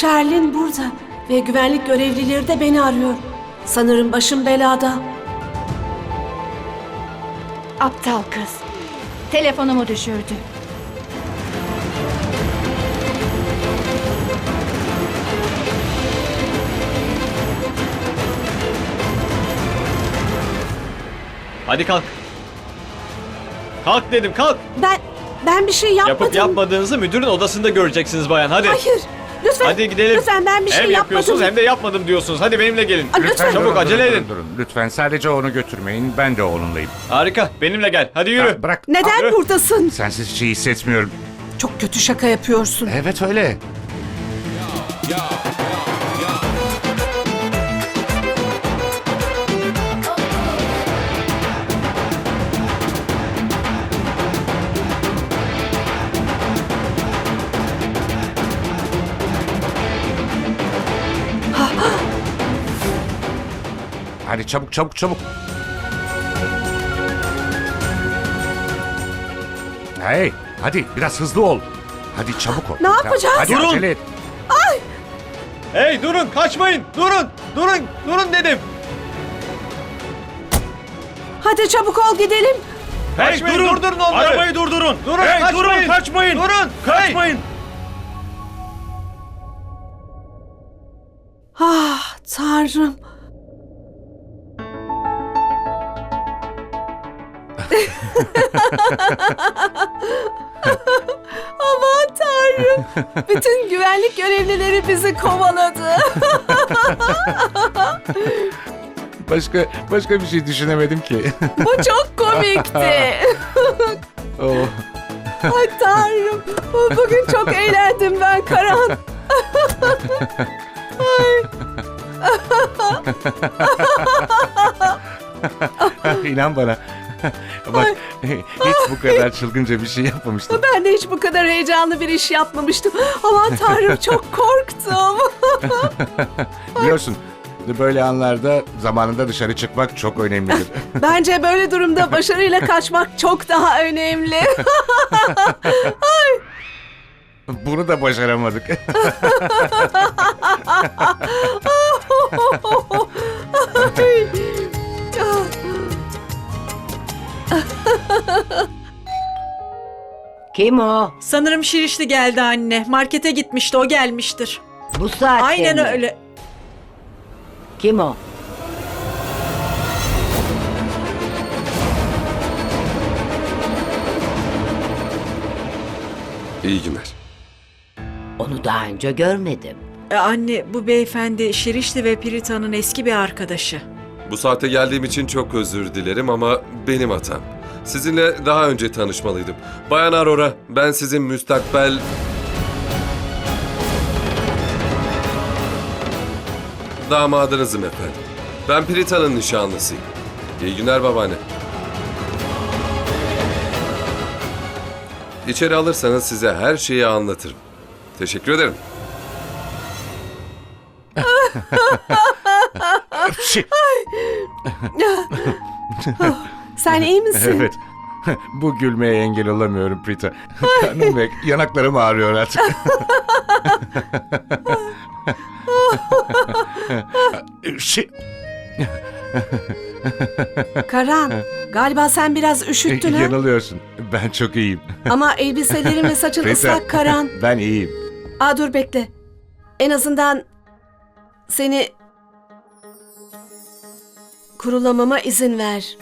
Sherlin burada ve güvenlik görevlileri de beni arıyor. Sanırım başım belada. Aptal kız. Telefonumu düşürdü. Hadi kalk. Kalk dedim kalk. Ben ben bir şey yapmadım. Yapıp yapmadığınızı müdürün odasında göreceksiniz bayan hadi. Hayır. Lütfen. Hadi gidelim. Lütfen ben bir şey hem yapıyorsunuz yapmadım. hem de yapmadım diyorsunuz. Hadi benimle gelin. Aa, lütfen. Çabuk durun, acele durun, edin. Durun, durun. Lütfen sadece onu götürmeyin. Ben de onunlayım. Harika. Benimle gel. Hadi yürü. Ha, bırak. Neden Yürü. buradasın? Sensiz hiç iyi hissetmiyorum. Çok kötü şaka yapıyorsun. Evet öyle. Hadi çabuk çabuk çabuk. Hey, hadi biraz hızlı ol. Hadi çabuk ol. Ne yapacağız? Hadi Durun. acele et. Hey durun kaçmayın. Durun. Durun. Durun dedim. Hadi çabuk ol gidelim. Kaçmayın. Durdurun onları. Arabayı durdurun. Durun. Hey, kaçmayın. durun kaçmayın. Durun. Kaçmayın. Ah tanrım. Aman tanrım. Bütün güvenlik görevlileri bizi kovaladı. Başka başka bir şey düşünemedim ki. Bu çok komikti. oh. Ay tanrım. Bugün çok eğlendim ben Karan. İnan bana. Bak hiç bu kadar çılgınca bir şey yapmamıştım. Ben de hiç bu kadar heyecanlı bir iş yapmamıştım. Aman tanrım çok korktum. Biliyorsun böyle anlarda zamanında dışarı çıkmak çok önemlidir. Bence böyle durumda başarıyla kaçmak çok daha önemli. Bunu da başaramadık. Ay. Kim o? Sanırım Şirişli geldi anne. Markete gitmişti, o gelmiştir. Bu saatte Aynen mi? öyle. Kim o? İyi günler. Onu daha önce görmedim. E, anne, bu beyefendi Şirişli ve Pirita'nın eski bir arkadaşı. Bu saate geldiğim için çok özür dilerim ama benim hatam. Sizinle daha önce tanışmalıydım. Bayan Aurora, ben sizin müstakbel... Damadınızım efendim. Ben Prita'nın nişanlısıyım. İyi günler babaanne. İçeri alırsanız size her şeyi anlatırım. Teşekkür ederim. Şey, Sen iyi misin? evet. Bu gülmeye engel olamıyorum Prita. Karnım ve yanaklarım ağrıyor artık. şey, Karan, galiba sen biraz üşüttün ha? yanılıyorsun. Ben çok iyiyim. Ama elbiselerin ve saçın Prita, ıslak Karan. Ben iyiyim. Aa dur bekle. En azından seni kurulamama izin ver.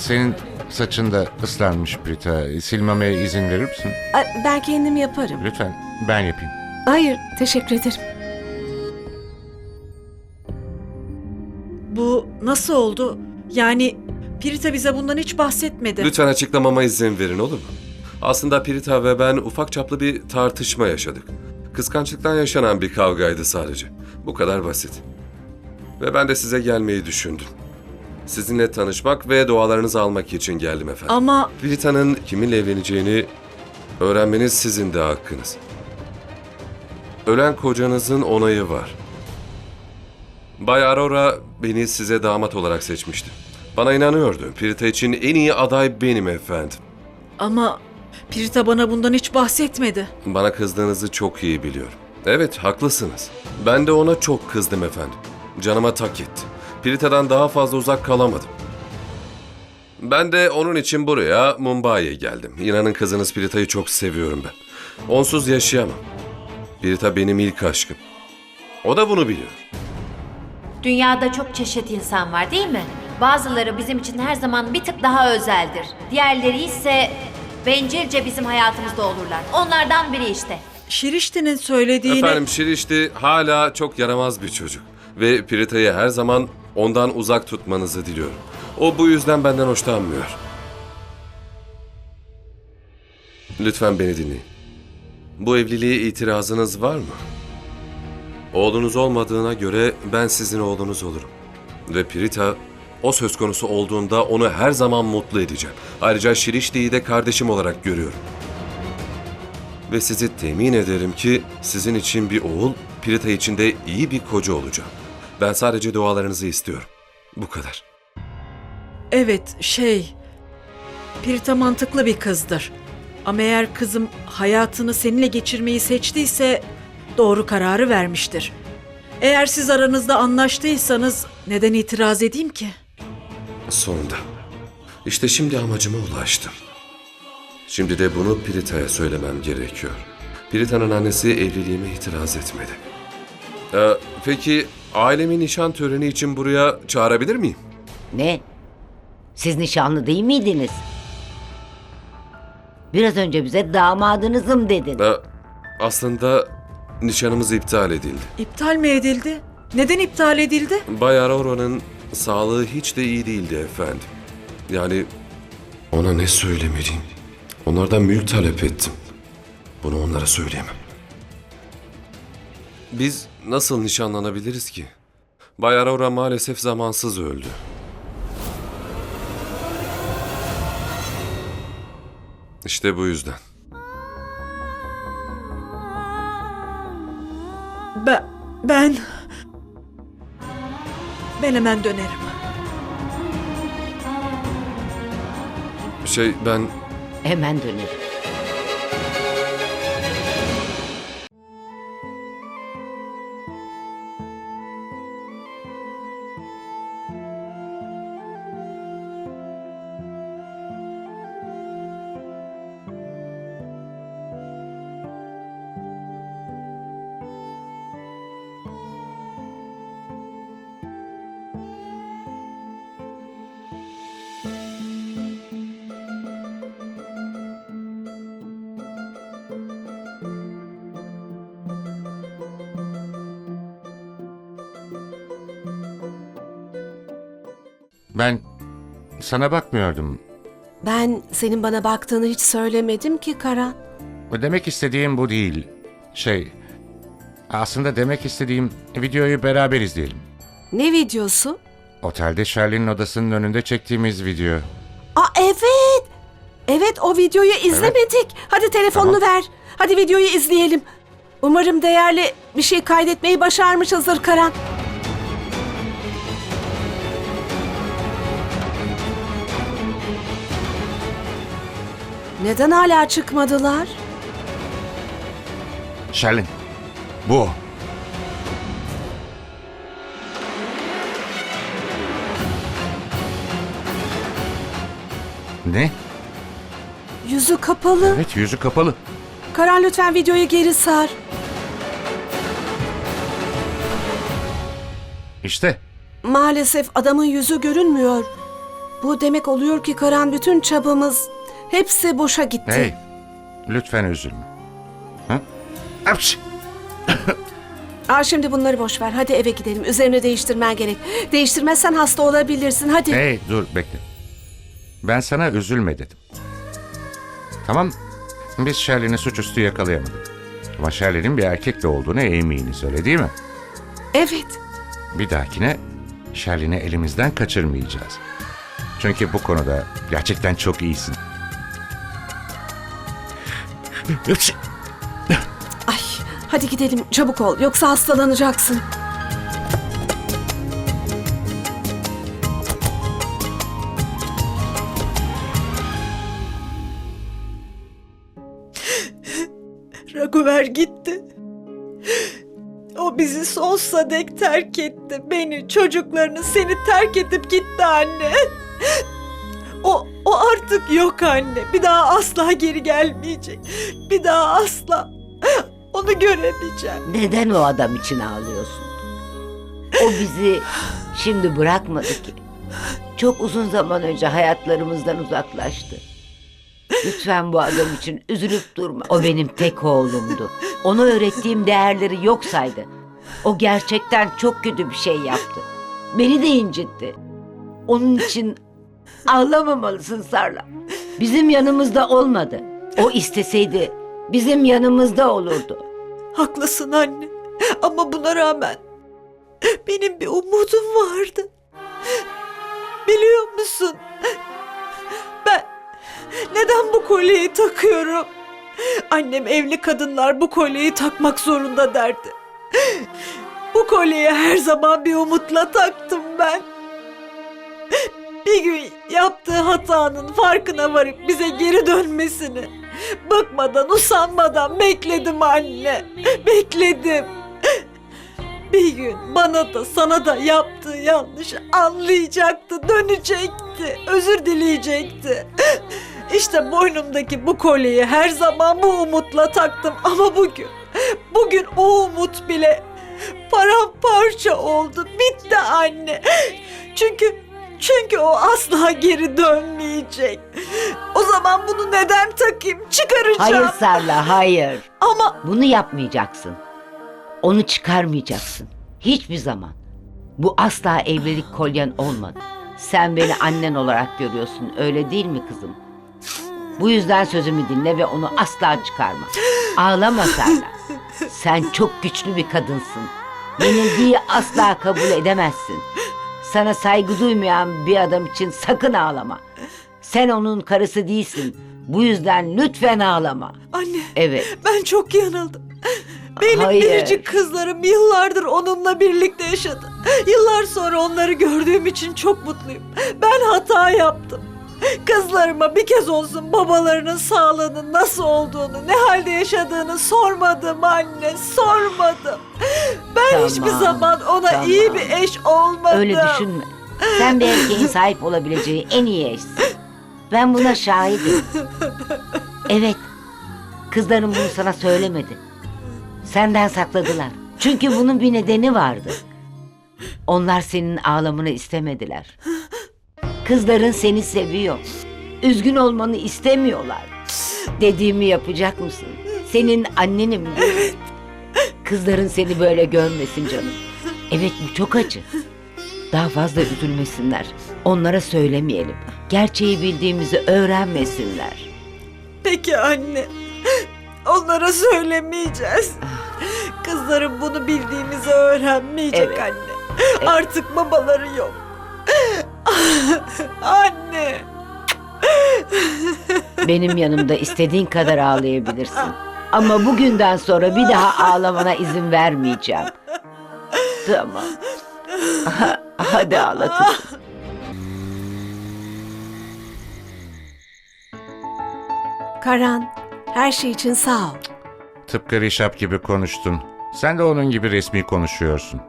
Senin saçın da ıslanmış Prita. Silmeme izin verir misin? Ay, Ben kendim yaparım. Lütfen ben yapayım. Hayır, teşekkür ederim. Bu nasıl oldu? Yani Pirita bize bundan hiç bahsetmedi. Lütfen açıklamama izin verin olur mu? Aslında Pirita ve ben ufak çaplı bir tartışma yaşadık. Kıskançlıktan yaşanan bir kavgaydı sadece. Bu kadar basit. Ve ben de size gelmeyi düşündüm. Sizinle tanışmak ve dualarınızı almak için geldim efendim. Ama Pirita'nın kiminle evleneceğini öğrenmeniz sizin de hakkınız. Ölen kocanızın onayı var. Bay Aurora beni size damat olarak seçmişti. Bana inanıyordu. Pirita için en iyi aday benim efendim. ama Pirita bana bundan hiç bahsetmedi. Bana kızdığınızı çok iyi biliyorum. Evet, haklısınız. Ben de ona çok kızdım efendim. Canıma tak etti. Pirita'dan daha fazla uzak kalamadım. Ben de onun için buraya Mumbai'ye geldim. İnanın kızınız Pirita'yı çok seviyorum ben. Onsuz yaşayamam. Pirita benim ilk aşkım. O da bunu biliyor. Dünyada çok çeşit insan var değil mi? Bazıları bizim için her zaman bir tık daha özeldir. Diğerleri ise bencilce bizim hayatımızda olurlar. Onlardan biri işte. Şirişti'nin söylediğini... Efendim Şirişti hala çok yaramaz bir çocuk. Ve Pirita'yı her zaman ondan uzak tutmanızı diliyorum. O bu yüzden benden hoşlanmıyor. Lütfen beni dinleyin. Bu evliliğe itirazınız var mı? Oğlunuz olmadığına göre ben sizin oğlunuz olurum. Ve Pirita o söz konusu olduğunda onu her zaman mutlu edeceğim. Ayrıca Şirişti'yi de kardeşim olarak görüyorum. Ve sizi temin ederim ki sizin için bir oğul, Pirita için de iyi bir koca olacağım. Ben sadece dualarınızı istiyorum. Bu kadar. Evet, şey... Pirita mantıklı bir kızdır. Ama eğer kızım hayatını seninle geçirmeyi seçtiyse doğru kararı vermiştir. Eğer siz aranızda anlaştıysanız neden itiraz edeyim ki? Sonunda. İşte şimdi amacıma ulaştım. Şimdi de bunu Pirita'ya söylemem gerekiyor. Pirita'nın annesi evliliğime itiraz etmedi. Ee, peki ailemi nişan töreni için buraya çağırabilir miyim? Ne? Siz nişanlı değil miydiniz? Biraz önce bize damadınızım dedin. Ee, aslında nişanımız iptal edildi. İptal mi edildi? Neden iptal edildi? Bay Aurora'nın sağlığı hiç de iyi değildi efendim. Yani ona ne söylemeliyim? Onlardan mülk talep ettim. Bunu onlara söyleyemem. Biz nasıl nişanlanabiliriz ki? Bay Aurora maalesef zamansız öldü. İşte bu yüzden. Ben... Ben... Ben hemen dönerim. Şey ben Hemen dönerim. Ben sana bakmıyordum. Ben senin bana baktığını hiç söylemedim ki Karan. Demek istediğim bu değil. Şey, aslında demek istediğim videoyu beraber izleyelim. Ne videosu? Otelde Charlie'nin odasının önünde çektiğimiz video. Aa evet. Evet o videoyu izlemedik. Hadi telefonunu ver. Hadi videoyu izleyelim. Umarım değerli bir şey kaydetmeyi başarmışızdır Karan. Neden hala çıkmadılar? Charlene, bu o. Ne? Yüzü kapalı. Evet yüzü kapalı. Karan lütfen videoyu geri sar. İşte Maalesef adamın yüzü görünmüyor. Bu demek oluyor ki Karan bütün çabamız hepsi boşa gitti. Hey, lütfen üzülme. Hı? Apş! Aa, şimdi bunları boş ver. Hadi eve gidelim. Üzerini değiştirmen gerek. Değiştirmezsen hasta olabilirsin. Hadi. Hey, dur bekle. Ben sana üzülme dedim. Tamam, biz Shirley'ni suçüstü yakalayamadık. Ama Shirley'nin bir erkekle olduğunu eminiz öyle değil mi? Evet. Bir dahakine Shirley'ni elimizden kaçırmayacağız. Çünkü bu konuda gerçekten çok iyisin. Ay, hadi gidelim. Çabuk ol. Yoksa hastalanacaksın. Raguver gitti. O bizi sonsuza dek terk etti. Beni, çocuklarını, seni terk edip gitti anne. O, o artık yok anne. Bir daha asla geri gelmeyecek. Bir daha asla onu göremeyeceğim. Neden o adam için ağlıyorsun? O bizi şimdi bırakmadı ki. Çok uzun zaman önce hayatlarımızdan uzaklaştı. Lütfen bu adam için üzülüp durma. O benim tek oğlumdu. Ona öğrettiğim değerleri yok saydı. O gerçekten çok kötü bir şey yaptı. Beni de incitti. Onun için ağlamamalısın Sarla. Bizim yanımızda olmadı. O isteseydi bizim yanımızda olurdu. Haklısın anne. Ama buna rağmen benim bir umudum vardı. Biliyor musun? Ben neden bu kolyeyi takıyorum? Annem evli kadınlar bu kolyeyi takmak zorunda derdi. Bu kolyeyi her zaman bir umutla taktım ben. Bir gün yaptığı hatanın farkına varıp bize geri dönmesini bıkmadan, usanmadan bekledim anne. Bekledim. Bir gün bana da sana da yaptığı yanlışı anlayacaktı, dönecekti, özür dileyecekti. İşte boynumdaki bu kolyeyi her zaman bu umutla taktım ama bugün, bugün o umut bile paramparça oldu, bitti anne. Çünkü, çünkü o asla geri dönmeyecek. O zaman bunu neden takayım? Çıkaracağım. Hayır Sarla, hayır. Ama Bunu yapmayacaksın. Onu çıkarmayacaksın. Hiçbir zaman. Bu asla evlilik kolyen olmadı. Sen beni annen olarak görüyorsun, öyle değil mi kızım? Bu yüzden sözümü dinle ve onu asla çıkarma. Ağlama Sarla. Sen çok güçlü bir kadınsın. Yenilgiyi asla kabul edemezsin. Sana saygı duymayan bir adam için sakın ağlama. Sen onun karısı değilsin. Bu yüzden lütfen ağlama. anne Evet. Ben çok yanıldım. Benim Hayır. biricik kızlarım yıllardır onunla birlikte yaşadı. Yıllar sonra onları gördüğüm için çok mutluyum. Ben hata yaptım. Kızlarıma bir kez olsun babalarının sağlığının nasıl olduğunu, ne halde yaşadığını sormadım anne, sormadım. Ben Tamam, hiçbir zaman ona tamam. iyi bir eş olmadım. Öyle düşünme. Sen bir erkeğin sahip olabileceği en iyi eşsin. Ben buna şahidim. Evet. Kızların bunu sana söylemedi. Senden sakladılar. Çünkü bunun bir nedeni vardı. Onlar senin ağlamanı istemediler. Kızların seni seviyor. Üzgün olmanı istemiyorlar. Dediğimi yapacak mısın? Senin annenim mi? Kızların seni böyle görmesin canım. Evet bu çok acı. Daha fazla üzülmesinler. Onlara söylemeyelim. Gerçeği bildiğimizi öğrenmesinler. Peki anne. Onlara söylemeyeceğiz. Kızlarım bunu bildiğimizi öğrenmeyecek Evet. anne. Artık babaları yok. Anne. Benim yanımda istediğin kadar ağlayabilirsin. Ama bugünden sonra bir daha ağlamana izin vermeyeceğim. Tamam. Hadi ağla kızım. Karan, her şey için sağ ol. Tıpkı Rişap gibi konuştun. Sen de onun gibi resmi konuşuyorsun.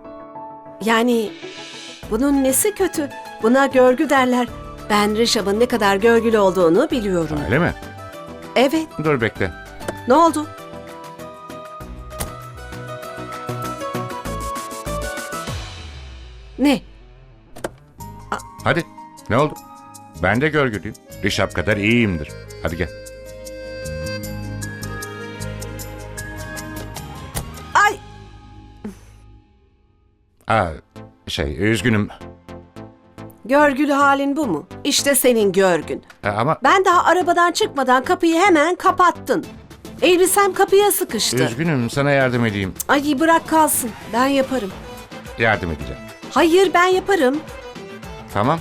Yani bunun nesi kötü? Buna görgü derler. Ben Rişab'ın ne kadar görgülü olduğunu biliyorum. Öyle mi? Evet, Dur bekle. ne oldu? Ne? Hadi. Ne oldu? Ben de görgülüyüm. Rişap kadar iyiyimdir. Hadi gel. Ay Aa, şey üzgünüm. Görgülü halin bu mu? İşte senin görgün. Ee, Ama Ben daha arabadan çıkmadan kapıyı hemen kapattın. Elbisem kapıya sıkıştı. üzgünüm sana yardım edeyim. Ay bırak kalsın. Ben yaparım. Yardım edeceğim. Hayır ben yaparım. Tamam.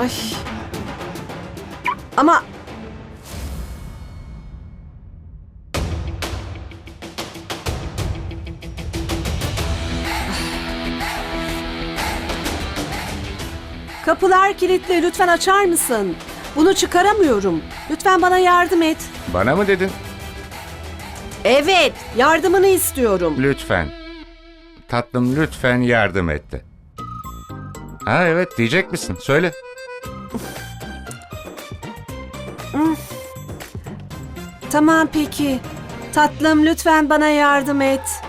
Ay. Ama Kapılar kilitli. Lütfen açar mısın? Bunu çıkaramıyorum. Lütfen bana yardım et. Bana mı dedin? Evet, yardımını istiyorum. Lütfen. Tatlım lütfen yardım et de. Ha evet diyecek misin? Söyle. Tamam peki. Tatlım lütfen bana yardım et.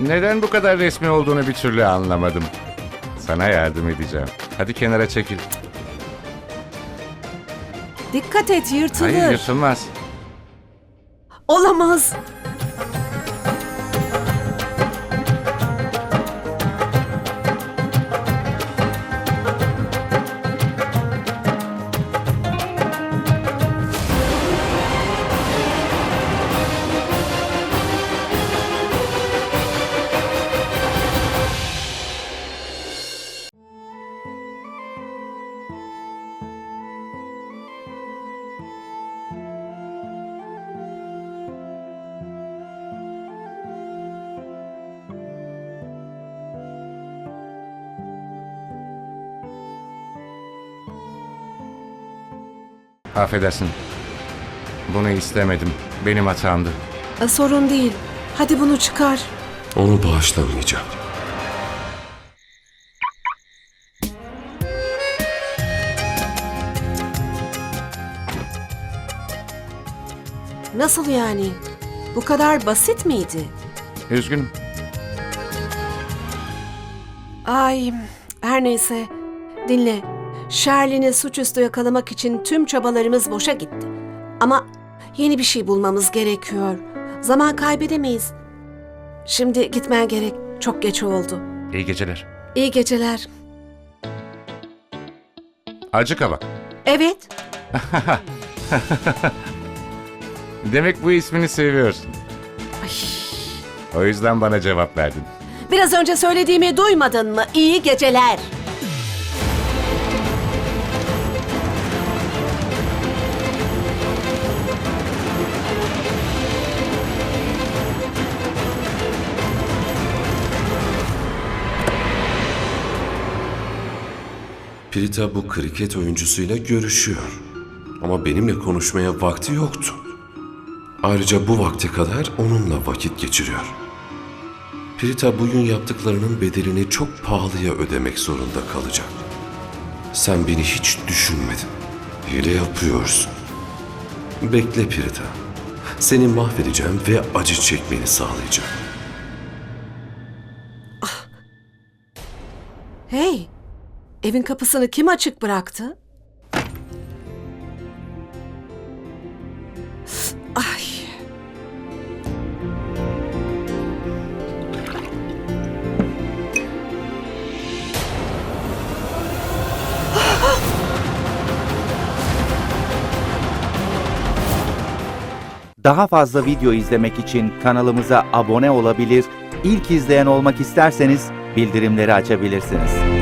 Neden bu kadar resmi olduğunu bir türlü anlamadım. Sana yardım edeceğim. Hadi kenara çekil. Dikkat et yırtılır. Hayır yırtılmaz. Olamaz. Affedersin. Bunu istemedim. Benim hatamdı. E, Sorun değil. Hadi bunu çıkar. Onu bağışlamayacağım. Nasıl yani? Bu kadar basit miydi? Üzgünüm. Ay, her neyse. Dinle. Sherlin'i suçüstü yakalamak için tüm çabalarımız boşa gitti. Ama yeni bir şey bulmamız gerekiyor. Zaman kaybedemeyiz. Şimdi gitmen gerek. Çok geç oldu. İyi geceler. İyi geceler. Acı kabak. Evet, Demek bu ismini seviyorsun. O yüzden bana cevap verdin. biraz önce söylediğimi duymadın mı? İyi geceler. Prita bu kriket oyuncusuyla görüşüyor. Ama benimle konuşmaya vakti yoktu. Ayrıca bu vakte kadar onunla vakit geçiriyor. Prita bugün yaptıklarının bedelini çok pahalıya ödemek zorunda kalacak. Sen beni hiç düşünmedin. Hile yapıyorsun. Bekle Prita. Seni mahvedeceğim ve acı çekmeni sağlayacağım. Hey, evin kapısını kim açık bıraktı? Ay. Daha fazla video izlemek için kanalımıza abone olabilir, ilk izleyen olmak isterseniz bildirimleri açabilirsiniz.